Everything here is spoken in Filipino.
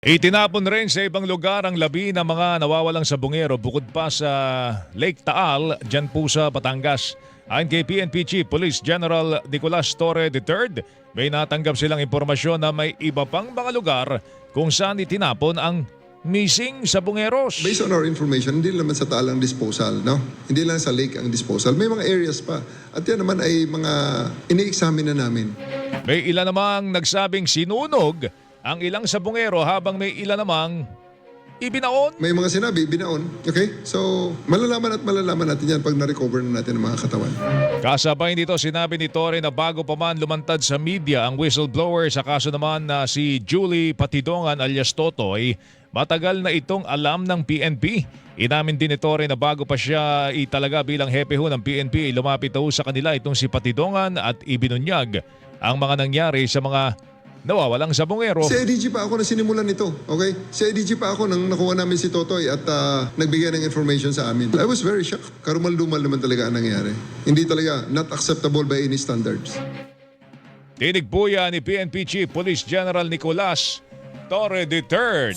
Itinapon rin sa ibang lugar ang labi ng mga nawawalang sabungero bukod pa sa Lake Taal, dyan po sa Batangas. Ayon kay PNP Chief Police General Nicolas Torre III, may natanggap silang impormasyon na may iba pang mga lugar kung saan itinapon ang missing sabungeros. Based on our information, hindi naman sa talang disposal, no? Hindi lang sa lake ang disposal. May mga areas pa. At yan naman ay mga ini-examine na namin. May ilan namang nagsabing sinunog ang ilang sabungero habang may ilan namang ibinaon. May mga sinabi, binaon. Okay? So, malalaman at malalaman natin yan pag na-recover na natin ang mga katawan. Kasabay nito sinabi ni Torre na bago pa man lumantad sa media ang whistleblower sa kaso naman na si Julie Patidongan alias Totoy, matagal na itong alam ng PNP. Inamin din ni Torre na bago pa siya italaga bilang hepe ho ng PNP, lumapit ho sa kanila itong si Patidongan at ibinunyag ang mga nangyari sa mga nawawalang sabongero. Si IDG pa ako na sinimulan nito. Okay? Si IDG pa ako nang nakuha namin si Totoy at ah, nagbigay ng information sa amin. I was very shocked. Karumal-dumal naman talaga ang nangyari. Hindi talaga not acceptable by any standards. Tinig po yan ni PNP Chief Police General Nicolas Torre III.